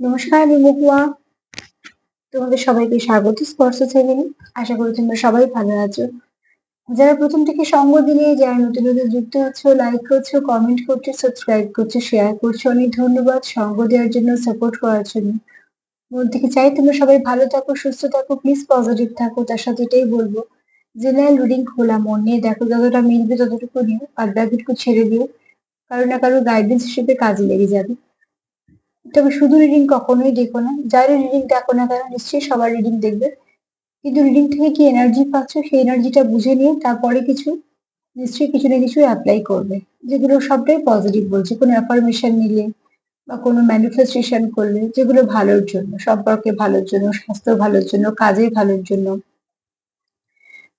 নমস্কার, আমি মহুয়া। তোমাদের সবাইকে স্বাগত স্পর্শ চ্যানেলে। আশা করি তোমরা সবাই ভালো আছো। যারা প্রথম থেকে সঙ্গ দিলে, যারা নতুন নতুন যুক্ত হচ্ছে লাইক করছ কমেন্ট করছ সাবস্ক্রাইব করছ শেয়ার করছ, অনেক ধন্যবাদ সঙ্গ দেওয়ার জন্য সাপোর্ট করার জন্য। মন থেকে চাই তোমরা সবাই ভালো থাকো, সুস্থ থাকো প্লিজ পজিটিভ থাকো, তার সাথে এটাই বলব জেনারেল রিডিং খোলা, মন নিয়ে দেখো যতটা মিলবে ততটুকু নিও, আর বাকিটুকু ছেড়ে দিও। কারও না কারও গাইডেন্স হিসেবে কাজে লেগে যাবে। তবে শুধু রিডিং কখনোই দেখো না। যার রিডিং দেখো না কেন, নিশ্চয়ই সবার রিডিং দেখবে। কিন্তু রিডিং থেকে কি এনার্জি পাচ্ছ, সেই এনার্জিটা বুঝে নিয়ে তারপরে কিছু, নিশ্চয়ই কিছু না কিছু অ্যাপ্লাই করবে। যেগুলো সবটাই পজিটিভ বলছে। কোনো অ্যাফার্মেশন নিলে বা কোনো ম্যানিফেস্টেশন করলে, যেগুলো ভালোর জন্য, সম্পর্কে ভালোর জন্য, স্বাস্থ্য ভালোর জন্য কাজে ভালোর জন্য।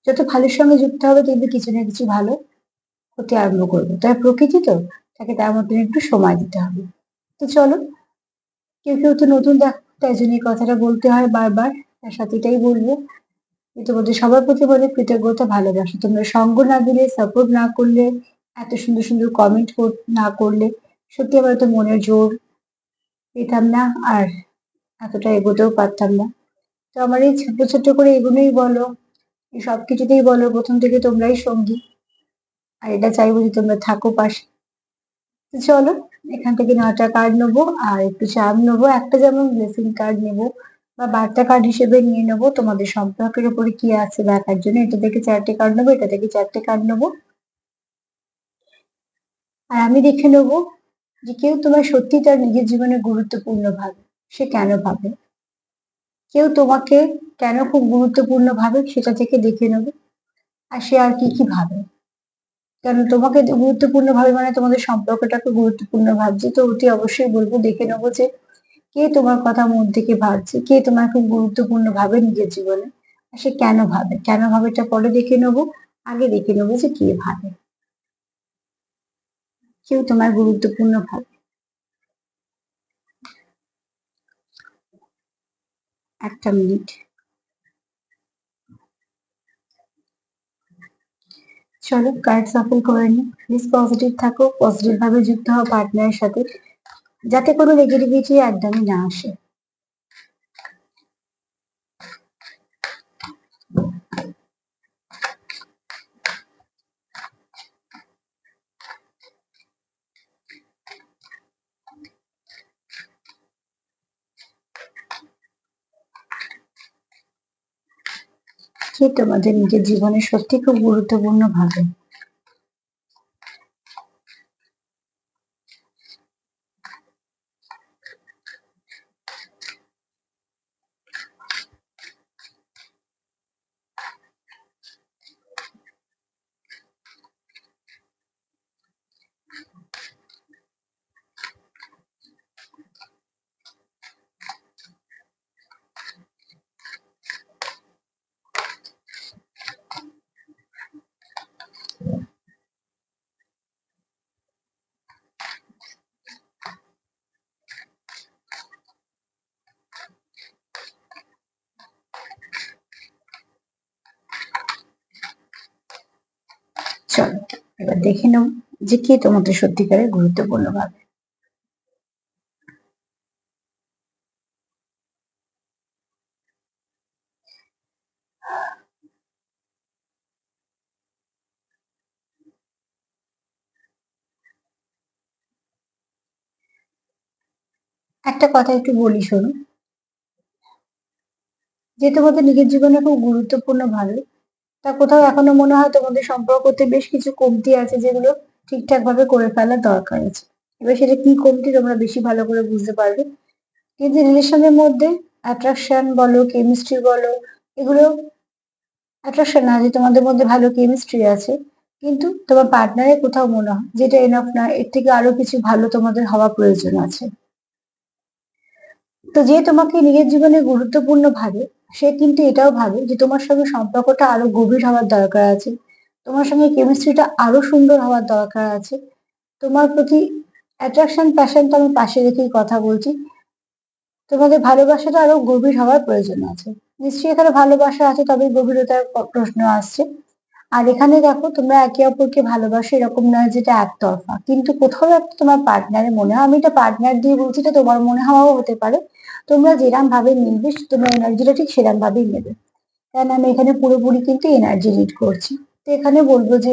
যত ভালোর সঙ্গে যুক্ত হবে, দেখবে কিছু না কিছু ভালো হতে আরম্ভ করবে। তাই প্রকৃতি তো, তাকে তার মতন একটু সময় দিতে হবে। তো চলো কেউ কেউ তো নতুন তাই জন্য এই কথাটা বলতে হয় বারবার। তার সাথে এটাই বলব। যে তোমাদের সবার প্রতি বলে কৃতজ্ঞতা, ভালোবাসা। তোমরা সঙ্গ না দিলে সাপোর্ট না করলে, এত সুন্দর সুন্দর কমেন্ট না করলে, সত্যি আমার তো মনের জোর। পেতাম না আর এতটা এগোতেও পারতাম না। তো আমার এই ছোট্ট ছোট্ট করে এগুলোই বলো। সব কিছুতেই বলো, প্রথম থেকে তোমরাই সঙ্গী। আর এটা চাইব যে তোমরা থাকো পাশে। চলো। এখান থেকে নটা কার্ড নেব, আর একটু চাম নেব। একটা যেমন ব্লেসিং কার্ড নেব, বা বার্তা কার্ড হিসেবে নিয়ে নেব। তোমাদের সম্পর্কের উপরে কি আছে দেখার জন্য এটা থেকে চারটে কার্ড নেব, এটা থেকে চারটে কার্ড নেব। আর আমি দেখে নেব যে কেউ তোমার সত্যি তার নিজের জীবনে গুরুত্বপূর্ণ ভাবে, সে কেন ভাবে? কেউ তোমাকে কেন খুব গুরুত্বপূর্ণ ভাবে সেটা থেকে দেখে নেব? আর সে আর কি কি ভাবে? কেন তোমাকে গুরুত্বপূর্ণ ভাবে মানে তোমাদের সম্পর্কটাকে গুরুত্বপূর্ণ ভাবছে, তো অতি অবশ্যই বলব, দেখে নেব যে কে তোমার কথা মন থেকে ভাবছে, কে তোমার খুব গুরুত্বপূর্ণ ভাবে নিজের জীবনে সে কেন ভাবে কেন ভাবে এটা পরে দেখে নেব, আগে দেখে নেব যে কে ভাবে। কেউ তোমার গুরুত্বপূর্ণ ভাবে। একটা মিনিট। চলো কার্ড সাফল করে নি। প্লিজ পজিটিভ থাকো পজিটিভ ভাবে যুক্ত হও পার্টনারের সাথে। যাতে কোনো নেগেটিভিটি একদমই না আসে। কে তোমাদের নিজের জীবনে সত্যি খুব গুরুত্বপূর্ণ ভাবে চলো এবার দেখে নেব যে কে তোমাদের সত্যিকারের গুরুত্বপূর্ণ ভাবে। একটা কথা একটু বলি শোনো। যে তোমাদের নিজের জীবনে খুব গুরুত্বপূর্ণ ভাবে তা কোথাও এখনও মনে হয় তোমাদের সম্পর্কতে বেশ কিছু কমতি আছে যেগুলো ঠিকঠাক ভাবে করে ফেলার দরকার আছে। এবার সেটা কি কমতি তোমরা বেশি ভালো করে বুঝতে পারবে। কিন্তু রিলেশনের মধ্যে অ্যাট্রাকশন বলো কেমিস্ট্রি বলো, এগুলো অ্যাট্রাকশন না যে তোমাদের মধ্যে ভালো কেমিস্ট্রি আছে। কিন্তু তোমার পার্টনারের কোথাও মনে হয় যেটা এনাফ না, এর থেকে আরও কিছু ভালো তোমাদের হওয়া প্রয়োজন আছে। তো যে তোমাকে নিজের জীবনে গুরুত্বপূর্ণ ভাবে সে কিন্তু এটাও ভাবে যে তোমার সঙ্গে সম্পর্কটা আরও গভীর হওয়ার দরকার আছে। তোমার সঙ্গে কেমিস্ট্রিটা আরও সুন্দর হওয়ার দরকার আছে। তোমার প্রতি অ্যাট্রাকশন তো আমি পাশে রেখেই কথা বলছি। তোমাদের ভালোবাসাটা আরও গভীর হওয়ার প্রয়োজন আছে। নিশ্চয়ই এখানে ভালোবাসা আছে তবে গভীরতার প্রশ্ন আসছে। আর এখানে দেখো, তোমরা একে অপরকে ভালোবাসো এরকম নয় যেটা একতরফা। কিন্তু কোথাও একটা তোমার পার্টনারের মনে হয়, আমি এটা পার্টনার দিয়ে বলছি এটা তোমার মনে হওয়াও হতে পারে। তোমরা যেরাম ভাবে মিলবে, তোমার এনার্জিটা ঠিক সেরাম ভাবেই নেবে। কারণ আমি এখানে পুরোপুরি কিন্তু এনার্জি লিড করছি। তো এখানে বলব যে,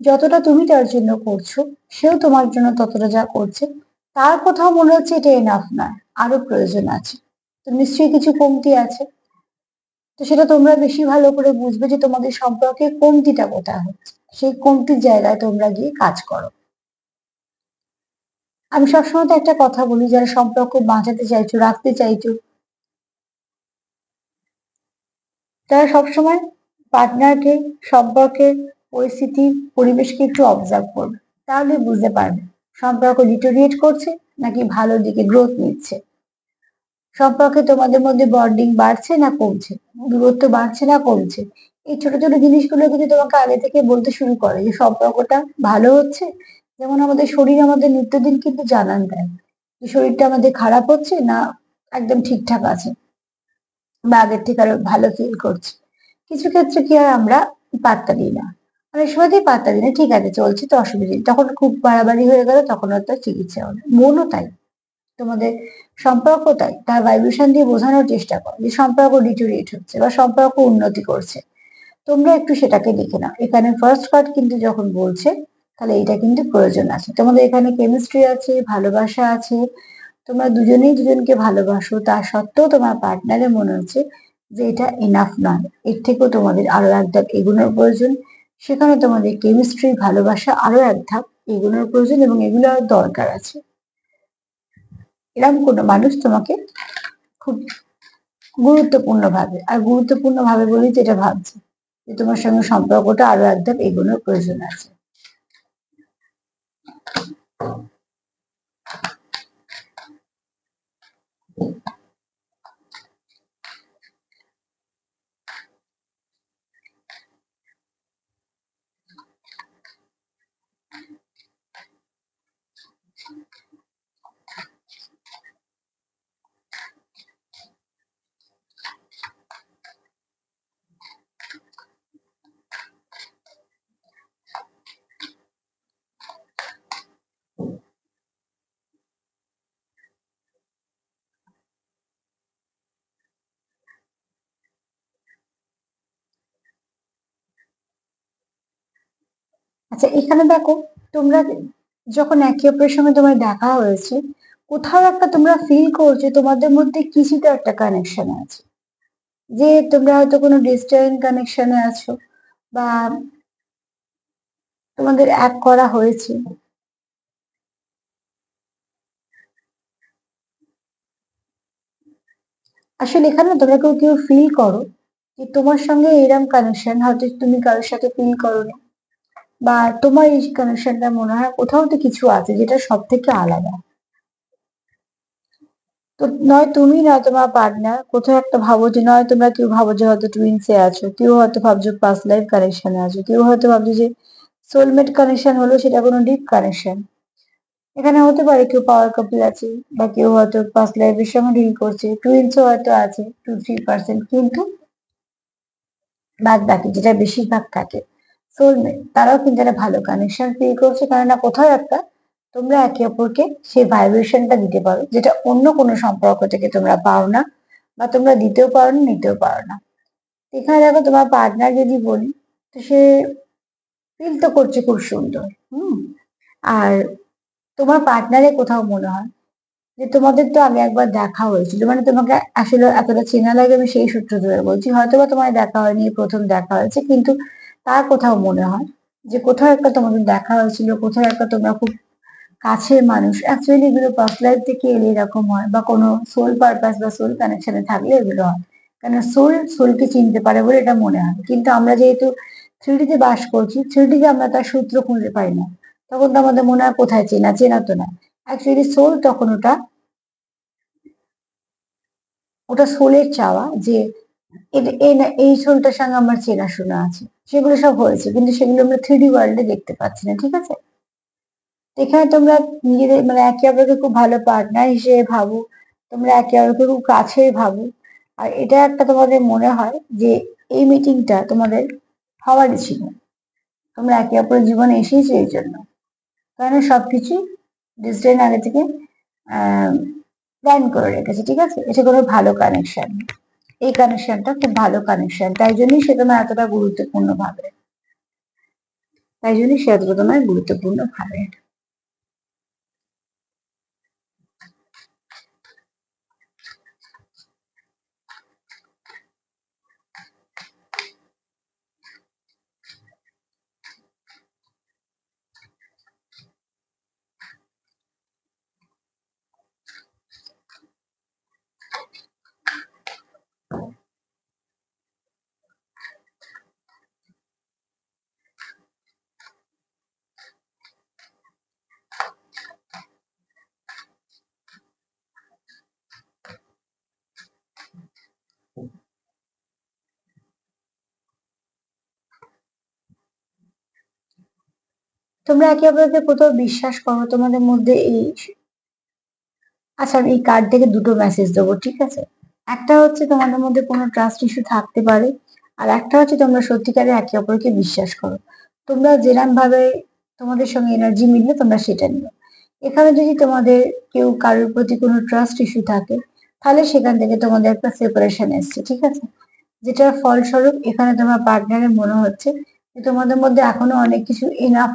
যতটা তুমি তার জন্য করছ, সেও তোমার জন্য ততটা যা করছে, তার কোথাও মনে হচ্ছে এটা এনাফ নয় আরও প্রয়োজন আছে। তো নিশ্চয়ই কিছু কমতি আছে। তো সেটা তোমরা বেশি ভালো করে বুঝবে যে তোমাদের সম্পর্কে কমতিটা কোথায় হচ্ছে। সেই কমতির জায়গায় তোমরা গিয়ে কাজ করো। আমি সবসময় তো একটা কথা বলি, যারা সম্পর্ক বাঁচাতে চাইছো, রাখতে চাইছো, তারা সবসময় পার্টনারকে সম্পর্কের পরিস্থিতি, পরিবেশকে একটু অবজার্ভ করবে। তাহলে বুঝতে পারবে, সম্পর্ক ডিটোরিয়েট করছে নাকি ভালো দিকে গ্রোথ নিচ্ছে। সম্পর্কে তোমাদের মধ্যে বন্ডিং বাড়ছে না কমছে? দূরত্ব বাড়ছে না কমছে? এই ছোট ছোট জিনিসগুলো কিন্তু তোমাকে আগে থেকে বলতে শুরু করে যে সম্পর্কটা ভালো হচ্ছে যেমন আমাদের শরীর আমাদের নিত্যদিন কিন্তু জানান দেয়। যে শরীরটা আমাদের খারাপ হচ্ছে না একদম ঠিকঠাক আছে বা আগের থেকে আরও ভালো ফিল করছি। কিছু ক্ষেত্রে কি হয় আমরা পাত্তা দিই না। অনেক সময়তেই পাত্তা দিই না, ঠিক আছে, চলছে তো অসুবিধা। নেই তখন খুব বাড়াবাড়ি হয়ে গেল তখন আর হয়তো চিকিৎসা হলো মনও তাই। তোমাদের সম্পর্ক তাই। তার ভাইব্রেশন দিয়ে বোঝানোর চেষ্টা করো যে সম্পর্ক ডিটোরিয়েট হচ্ছে বা সম্পর্ক উন্নতি করছে। তোমরা একটু সেটাকে দেখে নাও। এখানে ফার্স্ট পার্ট কিন্তু যখন বলছে তাহলে এটা কিন্তু প্রয়োজন আছে। তোমাদের এখানে কেমিস্ট্রি আছে, ভালোবাসা আছে, তোমরা দুজনেই দুজনকে ভালোবাসো, তা সত্ত্বেও তোমার পার্টনারের মনে হচ্ছে যে এটা এনাফ নয়। এর থেকেও তোমাদের আরও এক ধাপ এগুলোর প্রয়োজন। সেখানে তোমাদের কেমিস্ট্রি ভালোবাসা আরও এক ধাপ এগুলোর প্রয়োজন এবং এগুলো আরও দরকার আছে। এরকম কোনো মানুষ তোমাকে খুব গুরুত্বপূর্ণ ভাবে আর গুরুত্বপূর্ণ ভাবে বলেই যেটা ভাবছে, যে তোমার সঙ্গে সম্পর্কটা আরও এক ধাপ এগোনোর প্রয়োজন আছে। আচ্ছা এখানে দেখো তোমরা যখন একে অপরের সঙ্গে তোমার দেখা হয়েছে, কোথাও একটা তোমরা ফিল করছ তোমাদের মধ্যে কিছু তো একটা কানেকশন আছে। যে তোমরা হয়তো কোনো ডিস্টেন্ট কানেকশনে আছো বা তোমাদের এক করা হয়েছে। আসলে এখানে তোমরা কেউ কেউ ফিল করো যে তোমার সঙ্গে এরম কানেকশন হয়তো তুমি কারোর সাথে ফিল করো না বা তোমার এই কানেকশনটা মনে হয় কোথাও তো কিছু আছে যেটা সব থেকে আলাদা? তো নয় তুমি নয় তোমার পার্টনার কোথাও একটা ভাবো যে নয় তোমরা কেউ ভাবো যে হয়তো টুইন্সে আছো, কেউ হয়তো ভাবছ পাস লাইফ কানেকশনে আছো, কেউ হয়তো ভাবছ যে সোলমেট কানেকশন হলো সেটা কোনো ডিপ কানেকশন এখানে হতে পারে কেউ পাওয়ার কাপল আছে বা কেউ হয়তো পাস লাইফের সঙ্গে ডিল করছে টুইন্সও হয়তো আছে টু থ্রি পার্সেন্ট কিন্তু বাদ বাকি যেটা বেশিরভাগ থাকে। সোলমেট তারাও কিন্তু একটা ভালো কানেকশন ফিল করছে। কারণ না কোথাও একটা তোমরা একে অপরকে সেই ভাইব্রেশনটা দিতে পারো, যেটা অন্য কোনো সম্পর্ক থেকে তোমরা পাও না বা তোমরা দিতেও পারো না, নিতেও পারো না। এখানে দেখো তোমার পার্টনার যদি বলি, তো সে ফিল তো করছে খুব সুন্দর, হুম? আর তোমার পার্টনারে কোথাও মনে হয় যে তোমাদের তো আগে একবার দেখা হয়েছিল মানে তোমাকে আসলে এতটা চেনা লাগে আমি সেই সূত্র ধরে বলছি। হয়তো বা তোমার দেখা হয়নি, প্রথম দেখা হয়েছে, কিন্তু তার কোথাও মনে হয় যে কোথাও একটা তোমাদের দেখা হয়েছিল, কোথাও একটা তোমরা খুব কাছের মানুষ। অ্যাকচুয়ালি এগুলো পার্স লাইফ থেকে এলে এরকম হয় বা কোনো সোল পারপাস বা সোল কানেকশনে থাকলে এগুলো হয়। কেন সোল সোলকে চিনতে পারে বলে এটা মনে হয়। কিন্তু আমরা যেহেতু থ্রিডিতে বাস করছি থ্রিডিতে আমরা তার সূত্র খুঁজে পাই না। তখন তো আমাদের মনে হয় কোথায় চেনা চেনা তো না অ্যাকচুয়ালি সোল তখন ওটা ওটা সোলের চাওয়া যে এই সোলটার সঙ্গে আমার চেনাশোনা আছে। সেগুলো সব হয়েছে, কিন্তু সেগুলো আমরা থ্রিডি ওয়ার্ল্ডে দেখতে পাচ্ছি না, ঠিক আছে? এখানে তোমরা নিজেদের মানে একে অপরকে খুব ভালো পার্টনার হিসেবে ভাবো, তোমরা একে অপরকে খুব কাছেই ভাবো। আর এটা একটা তোমাদের মনে হয় যে এই মিটিংটা তোমাদের হওয়ারই ছিল। তোমরা একে অপরের জীবনে এসেইছো এই জন্য। কারণ সবকিছু ডিসডেন আগে থেকে প্ল্যান করে রেখেছে, ঠিক আছে? এটা কোনো ভালো কানেকশন এই কানেকশনটা খুব ভালো কানেকশন তাই জন্যই সে তোমার এতটা গুরুত্বপূর্ণ ভাবে। তাই জন্যই সে এতটা তোমার গুরুত্বপূর্ণ ভাবে। তোমরা একে অপরকে কোথাও বিশ্বাস করো, তোমাদের মধ্যে এই আচ্ছা আমি এই কার্ড থেকে দুটো মেসেজ দেবো, ঠিক আছে? একটা হচ্ছে তোমাদের মধ্যে কোনো ট্রাস্ট ইস্যু থাকতে পারে, আর একটা হচ্ছে তোমরা সত্যিকারে একে অপরকে বিশ্বাস করো। তোমরা যেরাম ভাবে তোমাদের সঙ্গে এনার্জি মিলবে, তোমরা সেটা নিও। এখানে যদি তোমাদের কেউ কারোর প্রতি কোনো ট্রাস্ট ইস্যু থাকে, তাহলে সেখান থেকে তোমাদের একটা সেপারেশন এসছে, ঠিক আছে? যেটার ফলস্বরূপ এখানে তোমার পার্টনারের মনে হচ্ছে যে তোমাদের মধ্যে এখনও অনেক কিছু এনাফ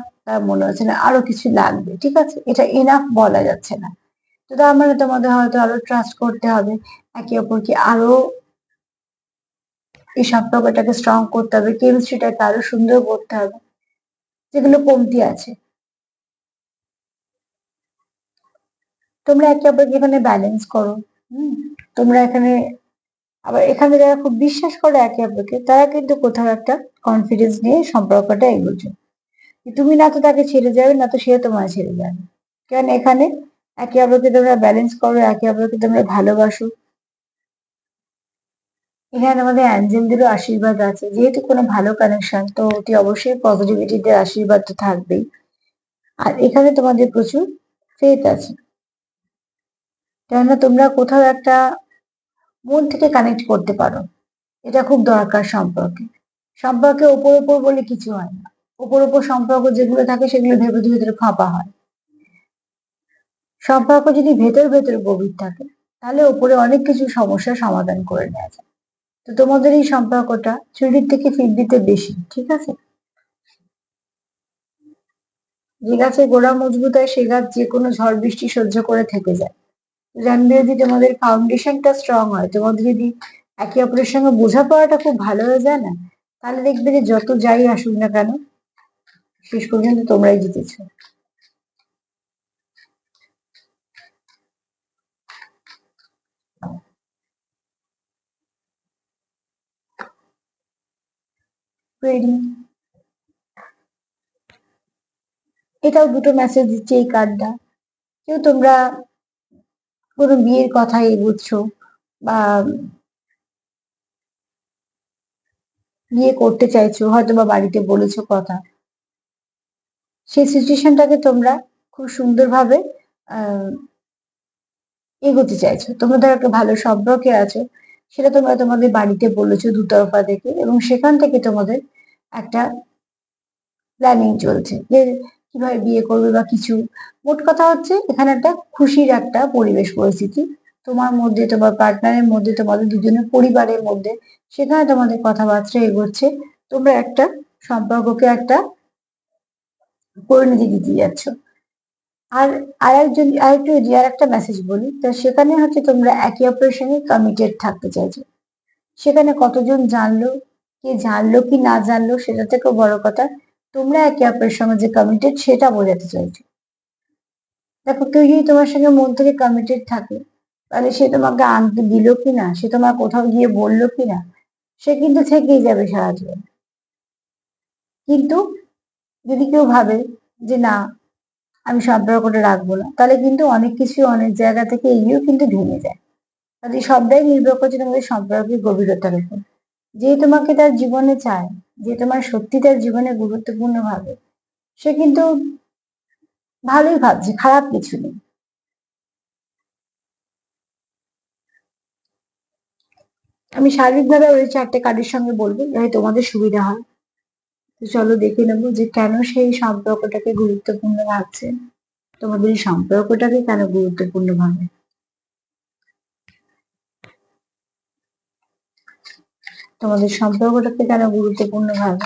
মনে হচ্ছে না, আরও কিছু লাগবে, ঠিক আছে? এটা এনাফ বলা যাচ্ছে না। তো তার মানে তোমাদের হয়তো আরও ট্রাস্ট করতে হবে, একে অপরকে আরও এই সম্পর্কটাকে স্ট্রং করতে হবে কেমিস্ট্রিটাকে আরও সুন্দর করতে হবে, যেগুলো কমতি আছে। তোমরা একে অপরকে এখানে ব্যালেন্স করো, হম? তোমরা এখানে, আবার এখানে যারা খুব বিশ্বাস করে একে অপরকে, তারা কিন্তু কোথাও একটা কনফিডেন্স নিয়ে সম্পর্কটা এগোচ্ছে। তুমি না তো তাকে ছেড়ে যাবে, না তো সে তোমায় ছেড়ে যাবে। কেন এখানে? একে অপরকে তোমরা ব্যালেন্স করো, একে অপরকে তোমরা ভালোবাসো। এখানে আমাদের অ্যাঞ্জেলদেরও আশীর্বাদ আছে। যেহেতু কোনো ভালো কানেকশন তো অতি অবশ্যই পজিটিভিটিদের আশীর্বাদ তো থাকবেই। আর এখানে তোমাদের প্রচুর ফেথ আছে। কেননা তোমরা কোথাও একটা মন থেকে কানেক্ট করতে পারো। এটা খুব দরকার সম্পর্কে। সম্পর্কে ওপর ওপর বলে কিছু হয় না। ওপর ওপর সম্পর্ক যেগুলো থাকে সেগুলো ভেতরে ভেতরে ফাঁপা হয়। সম্পর্ক যদি ভেতর ভেতর গভীর থাকে, তাহলে ওপরে অনেক কিছু সমস্যার সমাধান করে নেওয়া যায়। তো তোমাদের এই সম্পর্কটা চুরির থেকে ফিরবিতে বেশি, ঠিক আছে? যে গাছে গোড়া মজবুত হয়, সে গাছ যে কোনো ঝড় বৃষ্টি সহ্য করে থেকে যায়। জানবে যদি তোমাদের ফাউন্ডেশনটা স্ট্রং হয়, তোমাদের যদি একে অপরের সঙ্গে বোঝাপড়াটা খুব ভালো হয়ে যায় না, তাহলে দেখবে যে যত যাই আসুক না কেন শেষ পর্যন্ত তোমরাই জিতেছ। এটাও দুটো মেসেজ দিচ্ছে এই কার্ডটা কেউ তোমরা কোনো বিয়ের কথা বুঝছ বা বিয়ে করতে চাইছো হয়তো বা বাড়িতে বলেছ কথা সেই সিচুয়েশনটাকে তোমরা খুব সুন্দরভাবে এগোতে চাইছো। তোমরা একটা ভালো সম্পর্কে আছো, সেটা তোমরা তোমাদের বাড়িতে বলেছ দুতরফা থেকে এবং সেখান থেকে তোমাদের একটা প্ল্যানিং চলছে যে কীভাবে বিয়ে করবে বা কিছু। মোট কথা হচ্ছে, এখানে একটা খুশির একটা পরিবেশ পরিস্থিতি। তোমার মধ্যে, তোমার পার্টনারের মধ্যে, তোমাদের দুজনের পরিবারের মধ্যে, সেখানে তোমাদের কথাবার্তা এগোচ্ছে। তোমরা একটা সম্পর্ককে একটা পরিণতি দিতে যাচ্ছ। আর আর একজন আর একটু আর একটা মেসেজ বলি, তো সেখানে হচ্ছে তোমরা একে অপরের কমিটেড থাকতে চাইছো। সেখানে কতজন জানলো, কে জানলো কি না জানলো, সেটা থেকেও বড় কথা, তোমরা একে অপরের সঙ্গে যে কমিটেড সেটা বোঝাতে চাইছো। দেখো, কেউ যদি তোমার সঙ্গে মন থেকে কমিটেড থাকে, তাহলে সে তোমাকে আনতে দিল কি না, সে তোমার কোথাও গিয়ে বলল কি না, সে কিন্তু থেকেই যাবে সারা জীবন। কিন্তু যদি কেউ ভাবে যে না, আমি সম্পর্কটা রাখব না, তাহলে কিন্তু অনেক কিছু অনেক জায়গা থেকে এগিয়েও কিন্তু ভেঙে যায়। কাজে সবটাই নির্ভর করছে তোমাদের সম্পর্কের গভীরতার উপর যে তোমাকে তার জীবনে চায়, যে তোমার সত্যি তার জীবনে গুরুত্বপূর্ণ ভাবে সে কিন্তু ভালোই ভাবছে, খারাপ কিছু নেই। আমি শারীরিকভাবে ওই চারটে কার্ডের সঙ্গে বলব, যাতে তোমাদের সুবিধা হয়। চলো দেখে নেব যে কেন সেই সম্পর্কটাকে গুরুত্বপূর্ণ ভাবছে। তোমাদের সম্পর্কটাকে কেন গুরুত্বপূর্ণ ভাবে? তোমাদের সম্পর্কটাকে কেন গুরুত্বপূর্ণ ভাবে?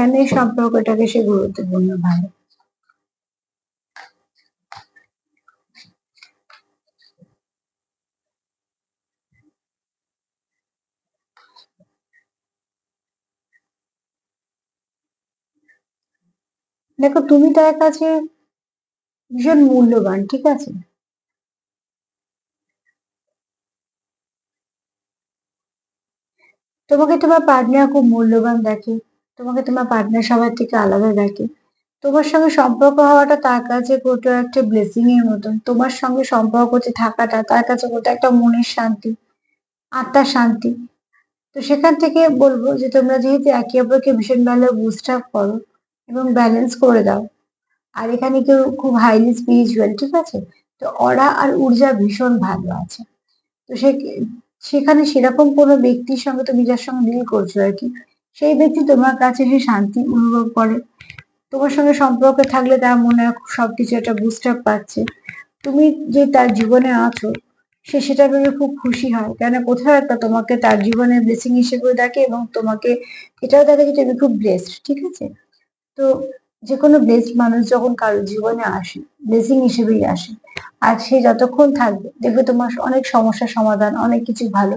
কেন এই সম্পর্কটাকে সে গুরুত্বপূর্ণ ভাবে? দেখো, তুমি তার কাছে ভীষণ মূল্যবান, ঠিক আছে? তোমাকে তোমার পার্টনার খুব মূল্যবান দেখে। তোমাকে তোমার পার্টনার সবার থেকে আলাদা দেখে তোমার সঙ্গে সম্পর্ক হওয়াটা তার কাছে কোথাও একটা ব্লেসিং এর মতন। তোমার সঙ্গে সম্পর্কতে থাকাটা তার কাছে কোথাও একটা মনের শান্তি, আত্মার শান্তি। তো সেখান থেকে বলব যে তোমরা যেহেতু একে অপরকে ভীষণ ভালো বুস্ট আপ করো এবং ব্যালেন্স করে দাও। আর এখানে কেউ খুব হাইলি স্পিরিচুয়াল ঠিক আছে? তো অরা আর ঊর্জা ভীষণ ভালো আছে। তো সে, সেখানে সেরকম কোনো ব্যক্তির সঙ্গে তুমি যার সঙ্গে ডিল করছ আর কি সেই ব্যক্তি তোমার কাছে সে শান্তি অনুভব করে, তোমার সঙ্গে সম্পর্কে থাকলে তার মনে সবকিছু একটা বুস্ট পাচ্ছে। তুমি যে তার জীবনে আছো, সে সেটা ভেবে খুব খুশি হয়। কেন কোথাও একটা তোমাকে তার জীবনে ব্লেসিং হিসেবে দেখে এবং তোমাকে, এটাও দেখে যে তুমি খুব ব্লেসড ঠিক আছে? তো যে কোনো ব্লেসড মানুষ যখন কারোর জীবনে আসে ব্লেসিং হিসেবেই আসে, আর সে যতক্ষণ থাকবে, দেখবে তোমার অনেক সমস্যার সমাধান, অনেক কিছু ভালো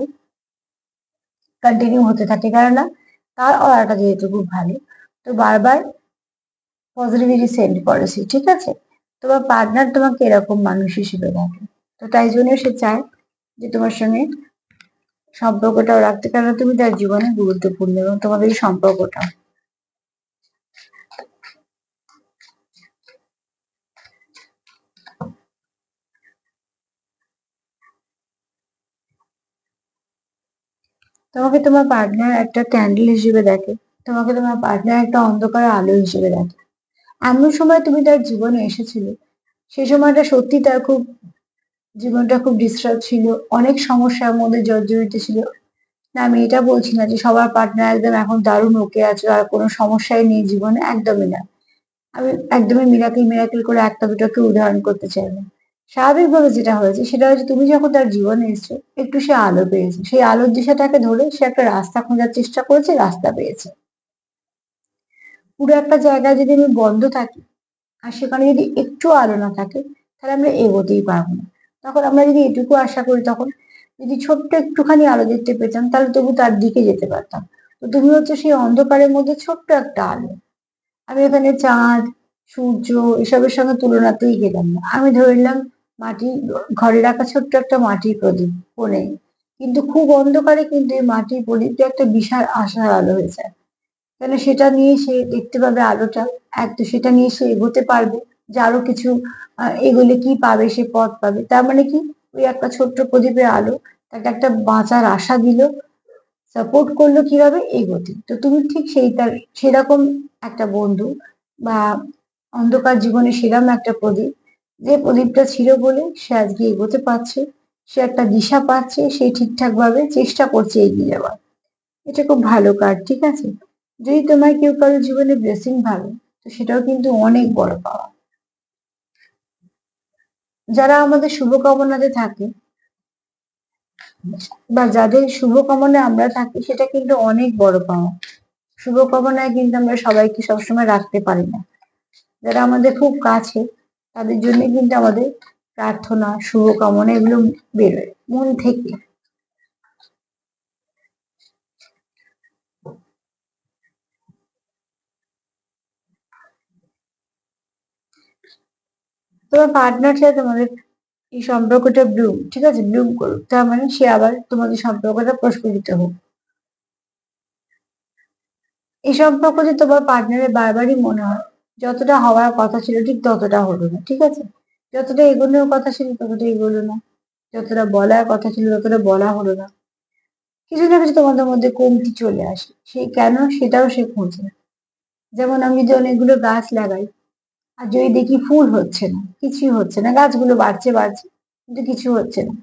কন্টিনিউ হতে থাকে। কেননা তার অরাটা যেহেতু খুব ভালো, তো বারবার পজিটিভিটি সেন্ড করে সে ঠিক আছে? তোমার পার্টনার তোমাকে এরকম মানুষ হিসেবে দেখে, তো তাই জন্য সে চায় যে তোমার সঙ্গে সম্পর্কটাও রাখতে কারণ তুমি তার জীবনে গুরুত্বপূর্ণ এবং তোমাদের সম্পর্কটা তোমাকে তোমার পার্টনার একটা ক্যান্ডেল হিসেবে দেখে, তোমাকে তোমার পার্টনার একটা অন্ধকার আলো হিসেবে দেখে। এমন সময় তুমি তার জীবনে এসেছিলে সেই সময়টা সত্যি তার খুব, জীবনটা খুব ডিস্টার্ব ছিল, অনেক সমস্যার মধ্যে জর্জরিত ছিল। না, আমি এটা বলছি না যে সবার পার্টনার একদম এখন দারুণ ওকে আছে, আর কোনো সমস্যাই নেই জীবনে, একদমই না। আমি একদমই মিরাকেল মিরাকেল করে একটা দুটোকে উদাহরণ করতে চাই না স্বাভাবিকভাবে যেটা হয়েছে, সেটা হচ্ছে তুমি যখন তার জীবনে এসছো, একটু সে আলো পেয়েছে। সেই আলোর দিশাটাকে ধরে সে একটা রাস্তা খোঁজার চেষ্টা করেছে, রাস্তা পেয়েছে। পুরো একটা জায়গায় যদি আমি বন্ধ থাকি, আর সেখানে যদি একটু আলো না থাকে, তাহলে আমরা এগোতেই পারব না। তখন আমরা যদি এটুকু আশা করি, তখন যদি ছোট্ট একটুখানি আলো দেখতে পেতাম, তাহলে তবু তার দিকে যেতে পারতাম। তো তুমি হচ্ছে সেই অন্ধকারের মধ্যে ছোট্ট একটা আলো। আমি এখানে চাঁদ সূর্য এসবের সঙ্গে তুলনাতেই গেলাম না। আমি ধরলাম মাটি, ঘরে রাখা ছোট্ট একটা মাটির প্রদীপ, কোণে। কিন্তু খুব অন্ধকারে কিন্তু এই মাটির প্রদীপটা একটা বিশাল আশার আলো হয়ে যায়। কেন সেটা নিয়ে সে দেখতে পাবে আলোটা, এক তো সেটা নিয়ে সে এগোতে পারবে যে আরও কিছু এগোলে কি পাবে, সে পথ পাবে। তার মানে কি? ওই একটা ছোট্ট প্রদীপের আলো তাকে একটা বাঁচার আশা দিল, সাপোর্ট করল কীভাবে? এগোতে। তো তুমি ঠিক সেই তার, সেরকম একটা বন্ধু বা অন্ধকার জীবনে সেরাম একটা প্রদীপ। যে প্রদীপটা ছিল বলে সে আজকে এগোতে পারছে, সে একটা দিশা পাচ্ছে, সে ঠিকঠাক ভাবে চেষ্টা করছে এগিয়ে যাওয়ার। এটা খুব ভালো কাজ, ঠিক আছে? যদি তোমার কেউ কারও জীবনে ব্লেসিং ভালো তো সেটাও কিন্তু অনেক বড় পাওয়া। যারা আমাদের শুভকামনাতে থাকে, বা যাদের শুভকামনায় আমরা থাকি, সেটা কিন্তু অনেক বড় পাওয়া। শুভকামনায় কিন্তু আমরা সবাইকে সবসময় রাখতে পারি না। যারা আমাদের খুব কাছে, তাদের জন্য কিন্তু আমাদের প্রার্থনা, শুভকামনা এগুলো বেরোয় মন থেকে। তোমার পার্টনার সাথে তোমাদের এই সম্পর্কটা ব্লুম ঠিক আছে? ব্লুম করুক। তার মানে সে আবার তোমাদের সম্পর্কটা প্রস্ফুটিত হোক। এই সম্পর্ক যে তোমার পার্টনারের বারবারই মনে হয় যতটা হওয়ার কথা ছিল ঠিক ততটা হলো না, ঠিক আছে? যতটা এগোনোর কথা ছিল ততটা এগোলো না, যতটা বলার কথা ছিল ততটা বলা হলো না। কিছু না কিছু তোমাদের মধ্যে কমতি চলে আসে, সে কেন সেটাও সে খোঁজে যেমন আমি যদি অনেকগুলো গাছ লাগাই, আর যদি দেখি ফুল হচ্ছে না, কিছুই হচ্ছে না, গাছগুলো বাড়ছে বাড়ছে, কিন্তু কিছু হচ্ছে না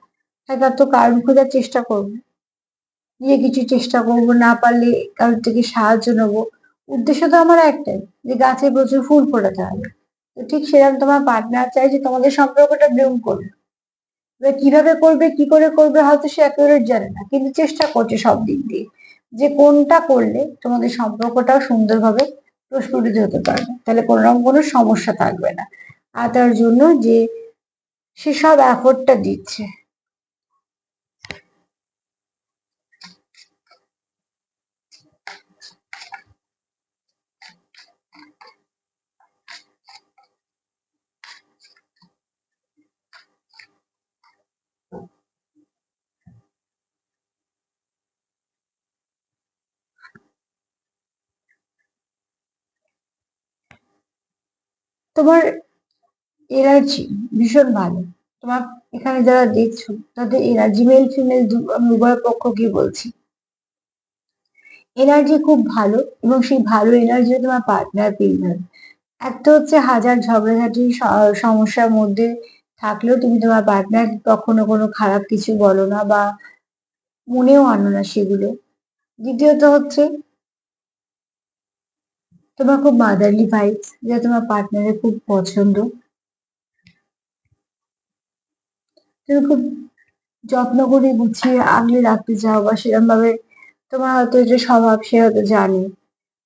তার তো কারণ খোঁজার চেষ্টা করব নিজে কিছু চেষ্টা করব, না পারলে কারোর থেকে সাহায্য নেব উদ্দেশ্য তো আমার একটাই, যে গাছে প্রচুর ফুল ফোটাতে হবে। তো ঠিক সেরকম তোমার পার্টনার চাই যে তোমাদের সম্পর্কটা ব্লুম করবে এবার কীভাবে করবে, কি করে করবে হয়তো সে অ্যাকুরেট জানে না, কিন্তু চেষ্টা করছে সব দিক দিয়ে। যে কোনটা করলে তোমাদের সম্পর্কটাও সুন্দরভাবে প্রস্ফুটিত হতে পারবে। তাহলে কোনো রকম কোনো সমস্যা থাকবে না। আর তার জন্য যে সে সব এফোর্টটা দিচ্ছে। তোমার এনার্জি ভীষণ ভালো। তোমার এখানে যারা দেখছ, তাদের এনার্জি মেল ফিমেল উভয় পক্ষকে বলছি? এনার্জি খুব ভালো এবং সেই ভালো এনার্জি তোমার পার্টনার পেয়ে যাবে। একটা হচ্ছে হাজার ঝগড়াঝাটি সমস্যার মধ্যে থাকলেও তুমি তোমার পার্টনার কখনো কোনো খারাপ কিছু বলো না বা মনেও আনো না সেগুলো। দ্বিতীয়ত হচ্ছে তোমার খুব মাদারলি ভাইবস যেটা তোমার পার্টনারের খুব পছন্দ। তুমি খুব যত্ন করে গুছিয়ে আগলে রাখতে চাও বা সেরকম ভাবে তোমার হয়তো যে স্বভাব সে হয়তো জানে।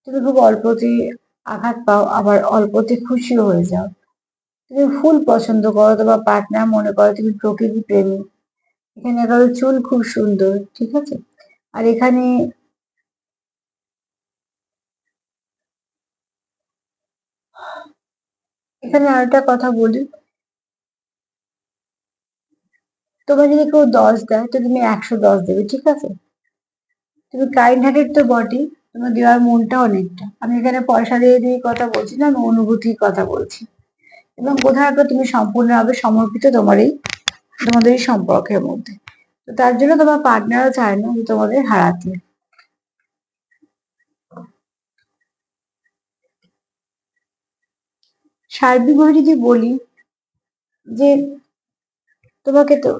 তুমি খুব অল্পতে আঘাত পাও, আবার অল্পতে খুশিও হয়ে যাও। তুমি ফুল পছন্দ করো, তোমার পার্টনার মনে করো তুমি প্রকৃতি প্রেমী। এখানে কারও চুল খুব সুন্দর, ঠিক আছে? আর এখানে এখানে আরেকটা কথা বলি। তোমার যদি কেউ দশ দেয়, তো তুমি একশো দশ দেবে, ঠিক আছে? তুমি কাইন্ড হার্টেড তো বটে তোমার দেওয়ার মনটা অনেকটা। আমি এখানে পয়সা দিয়ে দিয়ে কথা বলছি না, আমি অনুভূতির কথা বলছি। এবং কোথাও একটা তুমি সম্পূর্ণভাবে সমর্পিত তোমার এই, তোমাদের এই সম্পর্কের মধ্যে। তো তার জন্য তোমার পার্টনারও চায় না যে তোমাদের হারাতে। সার্বিকভাবে যদি বলি যে তোমাকে তো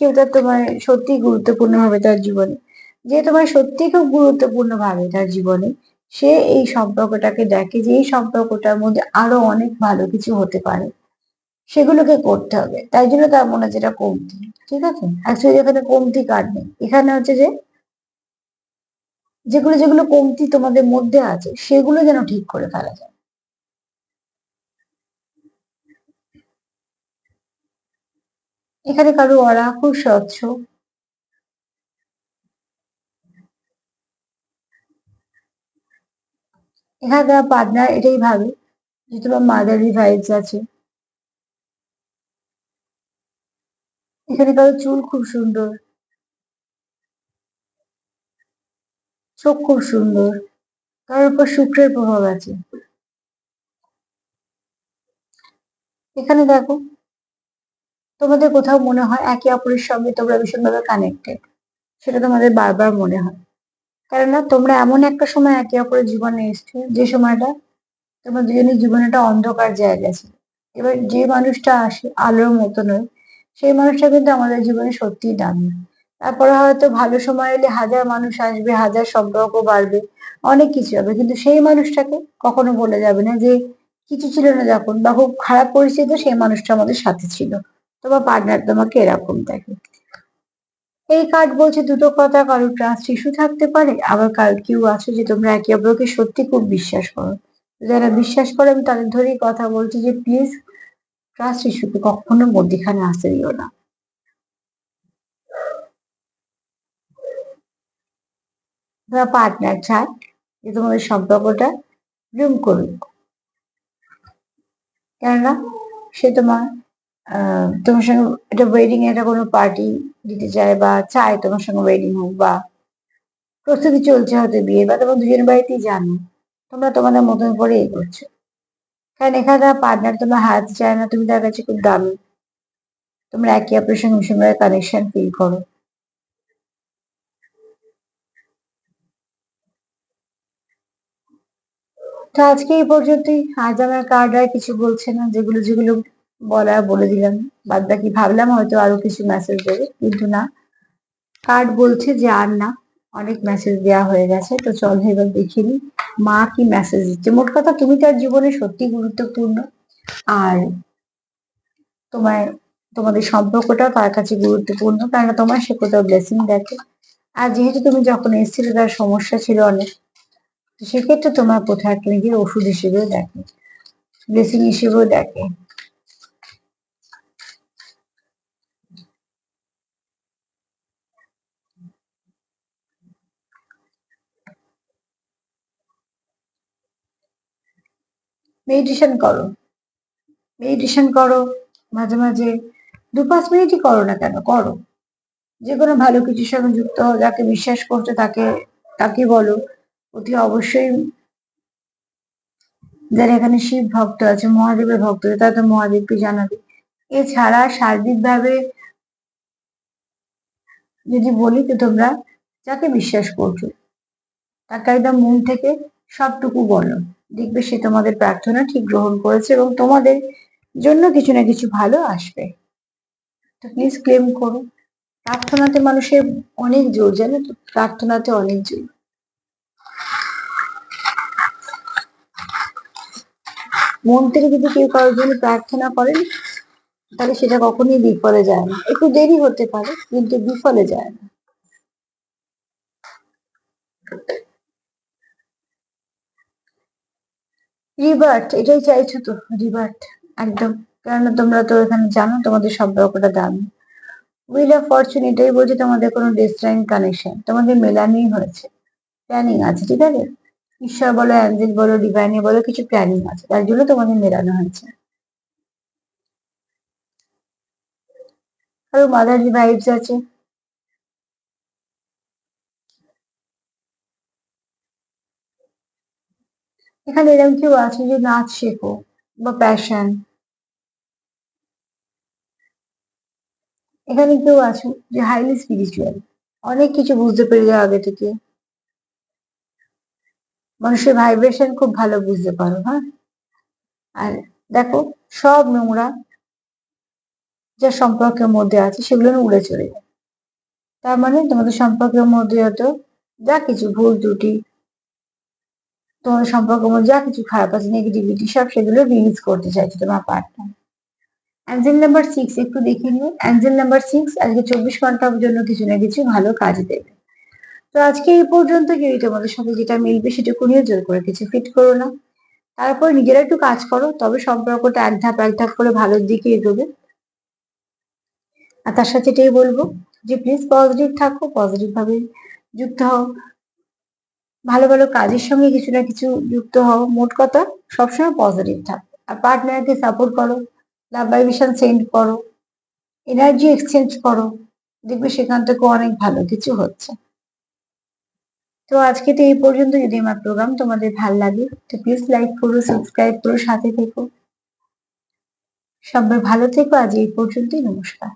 কেউ তার তোমার সত্যি গুরুত্বপূর্ণ ভাবে তার জীবনে, যে তোমার সত্যি খুব গুরুত্বপূর্ণ ভাবে তার জীবনে, সে এই সম্পর্কটাকে দেখে যে এই সম্পর্কটার মধ্যে আরও অনেক ভালো কিছু হতে পারে। সেগুলোকে করতে হবে। তাই জন্য তার মনে যেটা কমতি, ঠিক আছে? অ্যাকচুয়ালি এখানে কমতি কার্ড নেই? এখানে হচ্ছে যে যেগুলো যেগুলো কমতি তোমাদের মধ্যে আছে, সেগুলো যেন ঠিক করে ফেলা যায়। এখানে কারও ওরা খুব স্বচ্ছ। এখানে তারা পার্টনার এটাই ভাবে যে তোমার মাদারি ভাইবস আছে। এখানে কারও চুল খুব সুন্দর। চোখ খুব সুন্দর। তার উপর শুক্রের প্রভাব আছে। এখানে দেখো তোমাদের কোথাও মনে হয় একে অপরের সঙ্গে তোমরা ভীষণভাবে কানেক্টেড সেটা তোমাদের বারবার মনে হয়। কেননা তোমরা এমন একটা সময় একে অপরের জীবনে এসছো, যে সময়টা তোমার দুজনের জীবনে একটা অন্ধকার জায়গা ছিল। এবার যে মানুষটা আসে আলোর মতো নয়, সেই মানুষটা কিন্তু আমাদের জীবনে সত্যিই দামি। তারপরে হয়তো ভালো সময় এলে হাজার মানুষ আসবে, হাজার সম্পর্ক বাড়বে, অনেক কিছু হবে। কিন্তু সেই মানুষটাকে কখনো বলে যাবে না যে কিছু ছিল না যখন, বা খুব খারাপ পরিস্থিতি সেই মানুষটা আমাদের সাথে ছিল। তোমার পার্টনার তোমাকে এরকম দেখে। এই কার্ড বলছে দুটো কথা কারোর ট্রাস্ট ইস্যু থাকতে পারে, আবার কার কেউ আছে যে তোমরা একে অপরকে সত্যি খুব বিশ্বাস করো। যারা বিশ্বাস করে, আমি তাদের ধরেই কথা বলছি যে প্লিজ ট্রাস্ট ইস্যুকে কখনো মধ্যখানে আসতে দিও না। তোমার পার্টনার চায় যে তোমাদের সম্পর্কটা ব্লুম করুক। কেননা সে তোমার তোমার সঙ্গে এটা ওয়েডিং একটা কোনো পার্টি দিতে চায় বা চায় তোমার সঙ্গে ওয়েডিং হোক বা প্রস্তুতি চলছে হয়তো বিয়ে বা তোমার দুজনের বাড়িতেই জানো। তোমরা তোমাদের মতন করে এ করছ। কারণ এখানে পার্টনার তোমার হাত চায় না, তুমি তার কাছে খুব দামি। তোমরা একে অপরের সঙ্গে ভীষণ কানেকশন ফিল করো। তো আজকে এই পর্যন্তই। আজ আমার কার্ড আর কিছু বলছে না, যেগুলো যেগুলো বলার বলে দিলাম। বাদ বাকি ভাবলাম হয়তো আরও কিছু মেসেজ দেবে, কিন্তু না। কার্ড বলছে যে আর না, অনেক মেসেজ দেওয়া হয়ে গেছে। তো চল এবার দেখিনি মা কি মেসেজ দিচ্ছে। মোট কথা তুমি তার জীবনে সত্যি গুরুত্বপূর্ণ। আর তোমার তোমাদের সম্পর্কটাও তার কাছে গুরুত্বপূর্ণ কারণ তোমার সে কোথাও ব্লেসিং দেখে। আর যেহেতু তুমি যখন এসেছিলে, তার সমস্যা ছিল অনেক। সেক্ষেত্রে তোমার কোথাও একটা নিজের ওষুধ হিসেবেও দেখে ব্লেসিং হিসেবেও দেখে। মেডিটেশন করো। মেডিটেশন করো, মাঝে মাঝে দু পাঁচ মিনিটই করো না কেন, করো। যে কোনো ভালো কিছুর সঙ্গে যুক্ত হও, যাকে বিশ্বাস করছ তাকে তাকে বলো। অতি অবশ্যই যারা এখানে শিব ভক্ত আছে, মহাদেবের ভক্ত তারা তো মহাদেবকে জানাবে। এছাড়া সার্বিকভাবে যদি বলি তো তোমরা যাকে বিশ্বাস করছ, তাকে একদম মন থেকে সবটুকু বলো। দেখবে সে তোমাদের প্রার্থনা ঠিক গ্রহণ করেছে এবং তোমাদের জন্য কিছু না কিছু ভালো আসবে। তো প্লিজ ক্লেম করো। প্রার্থনাতে মানুষের অনেক জোর, জানো তো? প্রার্থনাতে অনেক জোর। মন থেকে যদি কেউ কারোর জন্য প্রার্থনা করেন তাহলে সেটা কখনোই বিফলে যায় না। একটু দেরি হতে পারে, কিন্তু বিফলে যায় না। রিবার্ট এটাই চাইছো তো? রিবার্ট একদম। কেননা তোমরা তো এখানে জানো, তোমাদের সম্পর্কটা দাম। উইল অফ ফরচুন এটাই বলছে তোমাদের কোনো ডেস্টাইন কানেকশন তোমাদের মেলানি হয়েছে। প্ল্যানিং আছে, ঠিক আছে? ঈশ্বর বলো অ্যাঞ্জেল বলো ডিভাইনে বলো, কিছু প্ল্যানিং আছে। তার জন্য তোমাদের মেলানো হয়েছে। আরও মাদারি ভাইবস আছে। এখানে এরকম কেউ আছে যে নাচ শেখো বা প্যাশন এখানে কেউ আছো যে হাইলি স্পিরিচুয়াল অনেক কিছু বুঝতে পেরে যাও আগে থেকে। মানুষের ভাইব্রেশন খুব ভালো বুঝতে পারো হ্যাঁ? আর দেখো, সব নোংরা যা সম্পর্কের মধ্যে আছে সেগুলো উড়ে চলে যায়। তার মানে তোমাদের সম্পর্কের মধ্যে হয়তো যা কিছু ভুল ত্রুটি তোমাদের সম্পর্ক যা কিছু খারাপ আছে নেগেটিভিটি সব সেগুলো রিলিজ করতে চাইছে তোমার পার্টনার অ্যাঞ্জেল নাম্বার সিক্স একটু দেখে নিও অ্যাঞ্জেল নাম্বার সিক্স আজকে চব্বিশ ঘণ্টার জন্য কিছু না কিছু ভালো কাজ দেবে। তো আজকে এই পর্যন্ত যদি তোমাদের সাথে যেটা মিলবে সেটুকু নিয়ে জোর করে কিছু ফিট করো না। তারপর নিজেরা একটু কাজ করো, তবে সম্পর্কটা এক ধাপ এক ধাপ করে ভালোর দিকে এগোবে। আর তার সাথে এটাই বলব যে প্লিজ পজিটিভ থাকো পজিটিভ ভাবে যুক্ত হও। ভালো ভালো কাজের সঙ্গে কিছু না কিছু যুক্ত হও। মোট কথা, সবসময় পজিটিভ থাকো। আর পার্টনারকে সাপোর্ট করো। লাভ ভাইব্রেশন সেন্ড করো। এনার্জি এক্সচেঞ্জ করো। দেখবে সেখান থেকে অনেক ভালো কিছু হচ্ছে। তো আজকে তো এই পর্যন্ত। যদি আমার প্রোগ্রাম তোমাদের ভালো লাগে, তো প্লিজ লাইক করো সাবস্ক্রাইব করো, সাথে থেকো। সবাই ভালো থেকো। আজ এই পর্যন্তই। নমস্কার।